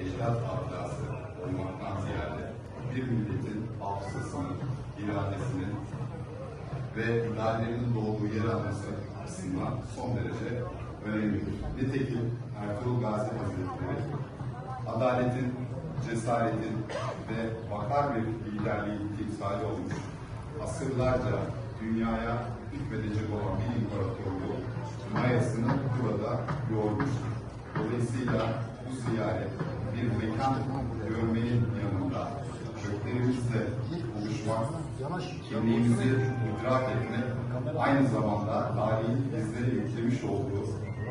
ecdat hatırası olmaktan ziyade bir milletin hafızasının, iradesinin ve idarelerinin doğduğu yer alması açısından son derece önemlidir. Nitekim Ertuğrul Gazi Hazretleri adaletin, cesaretin ve vakar bir liderliğin timsali olmuş, asırlarca dünyaya hükmedecek olan bir imparatorluğu mayasını burada yormuştur. Dolayısıyla bu ziyaret bir mekan görmenin yanında köklerimizle buluşmak, kimliğimizi idrak etmek, aynı zamanda tarihin bizlere yüklemiş olduğu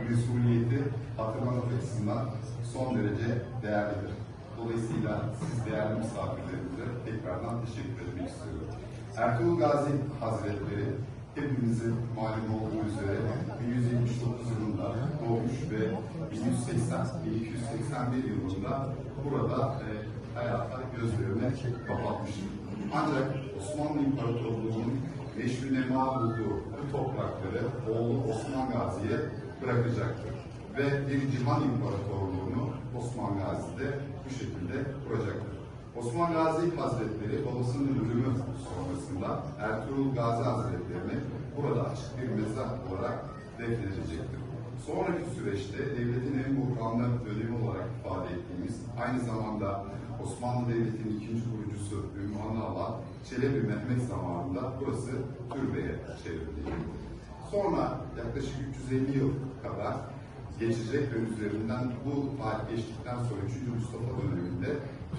mesuliyeti hatırlamak açısından son derece değerlidir. Dolayısıyla siz değerli misafirlerimize tekrardan teşekkür etmek istiyorum. Ertuğrul Gazi Hazretleri hepimizin malum olduğu üzere 1179 yılında doğmuş ve 1180-1281 yılında burada e, hayata gözlerine kapatmıştır. Ancak Osmanlı İmparatorluğu'nun meşru nema bulduğu bu toprakları oğlu Osman Gazi'ye bırakacaktır. Ve bir cihan imparatorluğunu Osman Gazi'de bu şekilde kuracaktır. Osman Gazi Hazretleri babasının ölümü sonrasında Ertuğrul Gazi Hazretleri'ni burada açık bir mezar olarak defnedecektir. Sonraki süreçte devletin en buhranlı dönemi olarak ifade ettiğimiz, aynı zamanda Osmanlı Devleti'nin ikinci kurucusu ünvanı alan Çelebi Mehmet zamanında burası türbeye çevrilecektir. Sonra yaklaşık 350 yıl kadar geçecek ve üzerinden bu tarih geçtikten sonra 3. Mustafa döneminde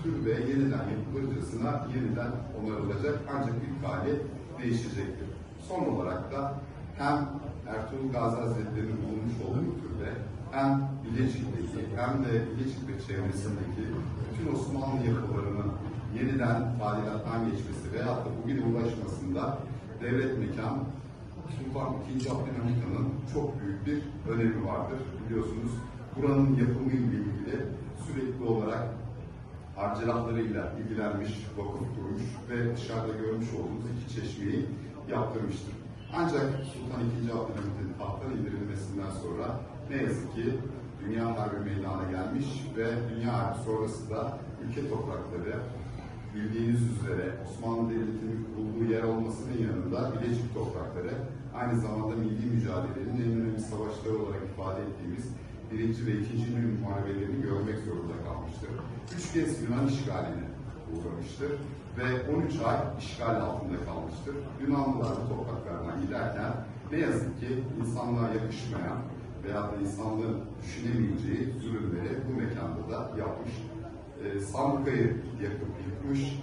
türbe yeniden yapılırcasına yeniden onarılacak ancak bir hali değişecektir. Son olarak da hem Ertuğrul Gazi Hazretleri'nin bulunmuş olduğu türbe hem Bilecik'teki hem de Bilecik ve çevresindeki bütün Osmanlı yapılarının yeniden tadilattan geçmesi veyahut da bugüne ulaşmasında devlet mekan Sultan II. Abdülhamit Han'ın çok büyük bir önemi vardır. Biliyorsunuz buranın yapımı ile ilgili sürekli olarak harcırahlarıyla ilgilenmiş, vakıf kurmuş ve dışarıda görmüş olduğumuz iki çeşmeyi yaptırmıştır. Ancak Sultan II. Abdülhamit'in tahttan indirilmesinden sonra ne yazık ki Dünya Harbi meydana gelmiş ve Dünya Harbi sonrası da ülke toprakları bildiğiniz üzere Osmanlı Devleti'nin bulduğu yer olmasının yanında Bilecik toprakları aynı zamanda milli mücadelenin en önemli savaşları olarak ifade ettiğimiz birinci ve ikinci Yunan muharebelerini görmek zorunda kalmıştır. Üç kez Yunan işgaline uğramıştır ve 13 ay işgal altında kalmıştır. Yunanlılar bu giderken ne yazık ki insanlığa yakışmayan veya da insanlığın düşünemeyeceği zulümleri bu mekanda da yapmış. E, Sandıkayı yakıp yıkmış,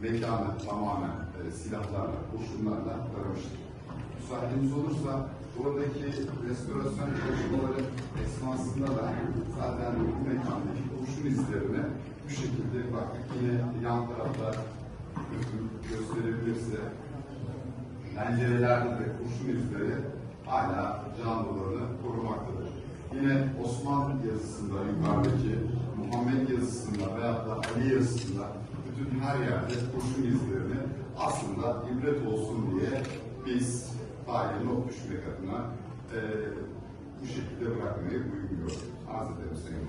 mekanı tamamen e, silahlarla, kurşunlarla taramıştır. Müsaadeniz olursa buradaki restorasyon çalışmaları esnasında da zaten bu mekandaki kurşun izlerine bu şekilde baktık yine yan tarafta gösterebilirse pencerelerde de kurşun izleri hala canlılığını korumaktadır. Yine Osman yazısında yukarıdaki Muhammed yazısında veya da Ali yazısında bütün her yerde kurşun izlerini aslında ibret olsun diye biz tarihe not düşmek adına e, bu şekilde bırakmayı görüyoruz. Arz ederim Sayın.